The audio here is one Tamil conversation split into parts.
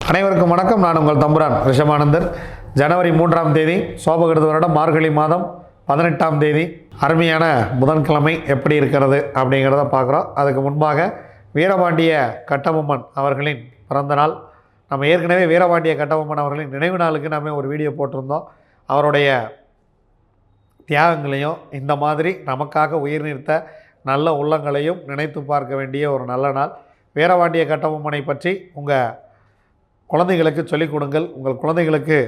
அனைவருக்கும் வணக்கம். நான் உங்கள் தம்புரான் ரிஷமானந்தர் ஜனவரி மூன்றாம் தேதி சோபகிருத வருடம் மார்கழி மாதம் பதினெட்டாம் தேதி அருமையான புதன்கிழமை எப்படி இருக்கிறது அப்படிங்கிறத பார்க்குறோம். அதுக்கு முன்பாக வீரபாண்டிய கட்டபொம்மன் அவர்களின் பிறந்த நாள். நம்ம ஏற்கனவே வீரபாண்டிய கட்டபொம்மன் அவர்களின் நினைவு நாளுக்கு நாம ஒரு வீடியோ போட்டிருந்தோம். அவருடைய தியாகங்களையும் இந்த மாதிரி நமக்காக உயிர் நிறுத்த நல்ல உள்ளங்களையும் நினைத்து பார்க்க வேண்டிய ஒரு நல்ல நாள். வீரபாண்டிய கட்டபொம்மனை பற்றி உங்கள் குழந்தைகளுக்கு சொல்லிக் கொடுங்கள். உங்கள் குழந்தைகளுக்கு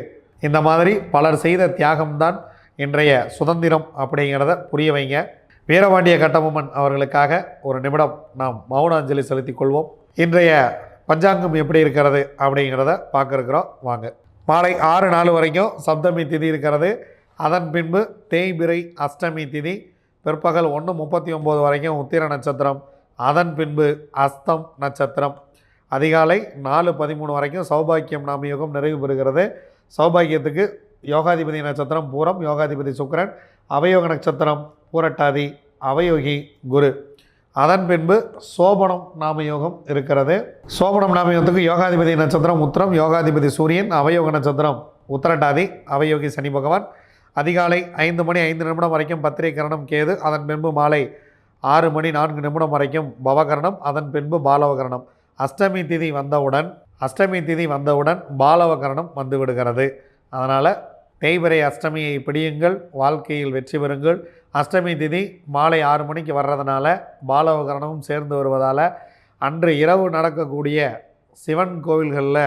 இந்த மாதிரி பலர் செய்த தியாகம்தான். இன்றைய சுதந்திரம் அப்படிங்கிறத புரிய வைங்க. வீரபாண்டிய கட்டபொம்மன் அவர்களுக்காக ஒரு நிமிடம் நாம் மௌன அஞ்சலி செலுத்திக் கொள்வோம். இன்றைய பஞ்சாங்கம் எப்படி இருக்கிறது அப்படிங்கிறத பார்க்குறோம். வாங்க. மாலை ஆறு நாலு வரைக்கும் சப்தமி திதி இருக்கிறது. அதன் பின்பு தேய்பிரை அஷ்டமி திதி பிற்பகல் ஒன்று முப்பத்தி ஒம்பது வரைக்கும் உத்திர நட்சத்திரம். அதன் பின்பு அஸ்தம் நட்சத்திரம். அதிகாலை நாலு பதிமூணு வரைக்கும் சௌபாக்கியம் நாம யோகம் நிறைவு பெறுகிறது. சௌபாக்கியத்துக்கு யோகாதிபதி நட்சத்திரம் பூரம் யோகாதிபதி சுக்கிரன் அவயோக நட்சத்திரம் பூரட்டாதி அவயோகி குரு. அதன் பின்பு சோபனம் நாமயோகம் இருக்கிறது. சோபனம் நாமயோகத்துக்கு யோகாதிபதி நட்சத்திரம் உத்திரம் யோகாதிபதி சூரியன் அவயோக நட்சத்திரம் உத்திரட்டாதி அவயோகி சனி பகவான். அதிகாலை ஐந்து மணி ஐந்து நிமிடம் வரைக்கும் பத்திரை கரணம் கேது. அதன் பின்பு மாலை ஆறு மணி நான்கு நிமிடம் வரைக்கும் பவகரணம். அதன் பின்பு பாலவகரணம். அஷ்டமி திதி வந்தவுடன் அஷ்டமி திதி வந்தவுடன் பாலவகரணம் வந்து விடுகிறது. அதனால் தேய்பிரை அஷ்டமியை பிடியுங்கள் வாழ்க்கையில் வெற்றி பெறுங்கள். அஷ்டமி திதி மாலை ஆறு மணிக்கு வர்றதுனால பாலவகரணமும் சேர்ந்து வருவதால் அன்று இரவு நடக்கக்கூடிய சிவன் கோவில்களில்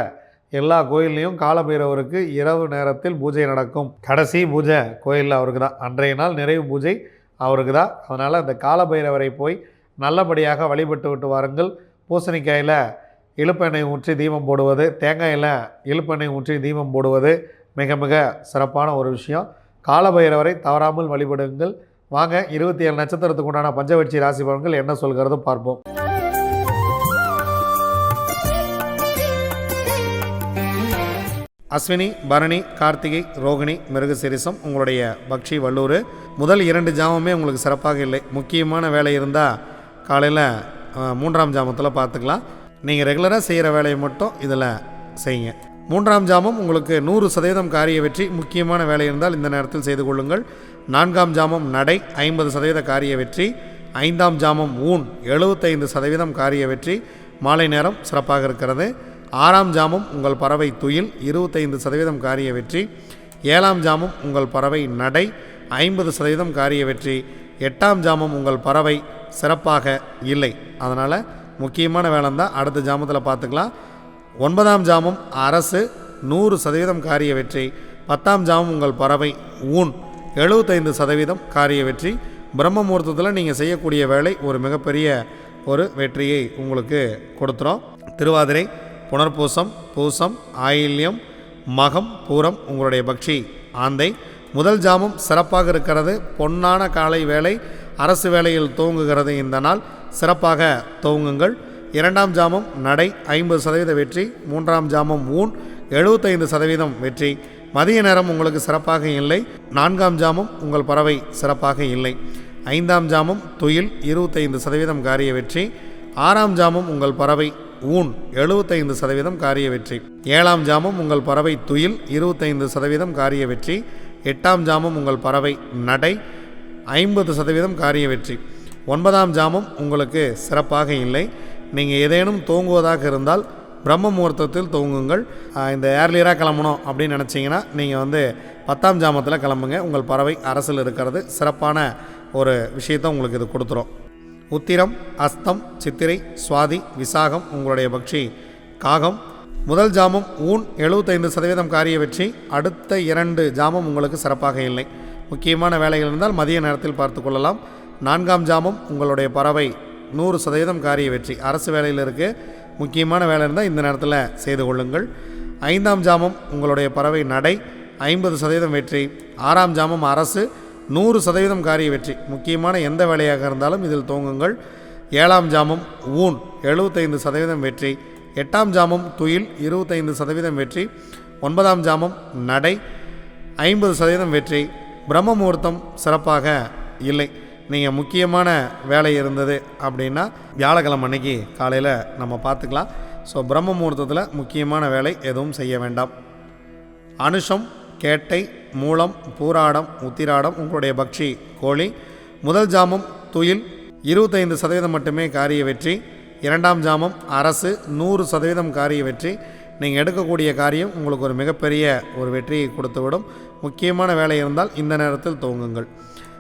எல்லா கோயில்லையும் காலபைரவருக்கு இரவு நேரத்தில் பூஜை நடக்கும். கடைசி பூஜை கோயிலில் அவருக்கு தான் அன்றைய நாள் நிறைவு பூஜை அவருக்கு தான் அதனால் அந்த காலபைரவரை போய் நல்லபடியாக வழிபட்டு விட்டு வாருங்கள். பூசணிக்காயில் இழுப்பெண்ணெய் ஊற்றி தீபம் போடுவது தேங்காயில் இழுப்பெண்ணெய் ஊற்றி தீபம் போடுவது மிக மிக சிறப்பான ஒரு விஷயம். காலபைரவரை தவறாமல் வழிபடுங்கள். வாங்க இருபத்தி ஏழு நட்சத்திரத்துக்கு உண்டான பஞ்சவட்சி ராசி பலன்கள் என்ன சொல்கிறதும் பார்ப்போம். அஸ்வினி பரணி கார்த்திகை ரோகிணி மிருகசிரிசம் உங்களுடைய பக்ஷி வல்லூர் முதல் இரண்டு ஜாமமே உங்களுக்கு சிறப்பாக இல்லை. முக்கியமான வேலை இருந்தால் காலையில் மூன்றாம் ஜாமத்தில் பார்த்துக்கலாம். நீங்கள் ரெகுலராக செய்கிற வேலையை மட்டும் இதில் செய்யுங்க. மூன்றாம் ஜாமம் உங்களுக்கு நூறு சதவீதம் காரிய வெற்றி முக்கியமான வேலை இருந்தால் இந்த நேரத்தில் செய்து கொள்ளுங்கள். நான்காம் ஜாமம் நடை ஐம்பது சதவீத காரிய வெற்றி. ஐந்தாம் ஜாமம் ஊன் எழுபத்தைந்து சதவீதம் காரிய வெற்றி. மாலை நேரம் சிறப்பாக இருக்கிறது. ஆறாம் ஜாமம் உங்கள் பறவை துயில் இருபத்தைந்து சதவீதம் காரிய வெற்றி. ஏழாம் ஜாமம் உங்கள் பறவை நடை ஐம்பது சதவீதம் காரிய வெற்றி. எட்டாம் ஜாமம் உங்கள் பறவை சிறப்பாக இல்லை. அதனால் முக்கியமான வேலை தான் அடுத்த ஜாமத்தில் பார்த்துக்கலாம். ஒன்பதாம் ஜாமம் அரசு நூறு சதவீதம் காரிய வெற்றி. பத்தாம் ஜாமம் உங்கள் பறவை ஊன். எழுபத்தைந்து சதவீதம் காரிய வெற்றி. பிரம்ம முகூர்த்தத்தில் நீங்கள் செய்யக்கூடிய வேலை ஒரு மிகப்பெரிய ஒரு வெற்றியை உங்களுக்கு கொடுத்துரும். திருவாதிரை புனர்பூசம் பூசம் ஆயில்யம் மகம் பூரம் உங்களுடைய பக்ஷி ஆந்தை. முதல் ஜாமம் சிறப்பாக இருக்கிறது. பொன்னான காலை வேலை அரசு வேலையில் துவங்குகிறது இந்த நாள். சிறப்பாக துவங்குங்கள் இரண்டாம் ஜாமம் நடை ஐம்பது சதவீத வெற்றி மூன்றாம் ஜாமம் ஊன் எழுபத்தைந்து சதவீதம் வெற்றி. மதிய நேரம் உங்களுக்கு சிறப்பாக இல்லை. நான்காம் ஜாமம் உங்கள் பறவை சிறப்பாக இல்லை. ஐந்தாம் ஜாமம் துயில் இருபத்தைந்து சதவீதம் காரிய வெற்றி. ஆறாம் ஜாமம் உங்கள் பறவை ஊன் எழுபத்தைந்து சதவீதம் காரிய வெற்றி. ஏழாம் ஜாமம் உங்கள் பறவை துயில் இருபத்தைந்து சதவீதம் காரிய வெற்றி. எட்டாம் ஜாமம் உங்கள் பறவை நடை ஐம்பது சதவீதம் காரிய வெற்றி. ஒன்பதாம் ஜாமம் உங்களுக்கு சிறப்பாக இல்லை. நீங்கள் ஏதேனும் தூங்குவதாக இருந்தால் பிரம்ம முகூர்த்தத்தில் தூங்குங்கள். இந்த ஏர்லியராக கிளம்பணும் அப்படின்னு நினச்சிங்கன்னா நீங்கள் வந்து பத்தாம் ஜாமத்தில் கிளம்புங்க. உங்கள் பறவை அரசில் இருக்கிறது. சிறப்பான ஒரு விஷயத்தை உங்களுக்கு இது கொடுத்துரும். உத்திரம் அஸ்தம் சித்திரை சுவாதி விசாகம் உங்களுடைய பக்ஷி காகம். முதல் ஜாமம் ஊன் எழுபத்தைந்து சதவீதம் காரிய வெற்றி. அடுத்த இரண்டு ஜாமம் உங்களுக்கு சிறப்பாக இல்லை. முக்கியமான வேலைகள் இருந்தால் மதிய நேரத்தில் பார்த்து கொள்ளலாம். நான்காம் ஜாமம் உங்களுடைய பறவை நூறு சதவீதம் காரிய வெற்றி. அரசு வேலையில் இருக்குது முக்கியமான வேலை இருந்தால் இந்த நேரத்தில் செய்து கொள்ளுங்கள். ஐந்தாம் ஜாமம் உங்களுடைய பறவை நடை. ஐம்பது சதவீதம் வெற்றி. ஆறாம் ஜாமம் அரசு. நூறு சதவீதம் காரிய வெற்றி. முக்கியமான எந்த வேலையாக இருந்தாலும் இதில் துவங்குங்கள் ஏழாம் ஜாமம் ஊன். எழுபத்தைந்து சதவீதம் வெற்றி. எட்டாம் ஜாமம் துயில். இருபத்தைந்து சதவீதம் வெற்றி. ஒன்பதாம் ஜாமம் நடை. ஐம்பது சதவீதம் வெற்றி. பிரம்ம முகூர்த்தம் சிறப்பாக இல்லை. நீங்கள் முக்கியமான வேலை இருந்தது அப்படின்னா வியாழக்கிழமை அன்னைக்கு காலையில் நம்ம பார்த்துக்கலாம். ஸோ பிரம்ம முகூர்த்தத்தில் முக்கியமான வேலை எதுவும் செய்ய வேண்டாம். அனுஷம் கேட்டை மூலம் பூராடம் உத்திராடம் உங்களுடைய பக்ஷி கோழி முதல் ஜாமம் துயில் இருபத்தைந்து சதவீதம் மட்டுமே காரிய வெற்றி. இரண்டாம் ஜாமம் அரசு நூறு சதவீதம் காரிய வெற்றி. நீங்கள் எடுக்கக்கூடிய காரியம் உங்களுக்கு ஒரு மிகப்பெரிய ஒரு வெற்றியை கொடுத்துவிடும். முக்கியமான வேலை இருந்தால் இந்த நேரத்தில் துவங்குங்கள்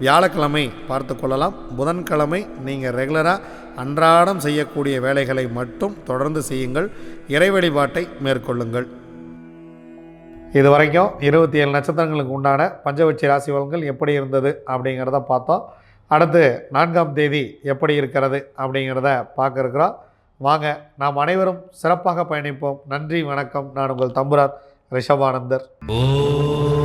வியாழக்கிழமை பார்த்து கொள்ளலாம். புதன்கிழமை நீங்கள் ரெகுலராக அன்றாடம் செய்யக்கூடிய வேலைகளை மட்டும் தொடர்ந்து செய்யுங்கள். இறை வழிபாட்டை மேற்கொள்ளுங்கள். இது வரைக்கும் இருபத்தி ஏழு நட்சத்திரங்களுக்கு உண்டான பஞ்சவட்சி ராசி பலன்கள் எப்படி இருந்தது அப்படிங்கிறத பார்த்தோம். அடுத்து நான்காம் தேதி எப்படி இருக்கிறது அப்படிங்கிறத பார்க்க இருக்கிறோம். வாங்க நாம் அனைவரும் சிறப்பாக பயணிப்போம். நன்றி வணக்கம். நான் உங்கள் தம்புரார் ரிஷபானந்தர். ஓ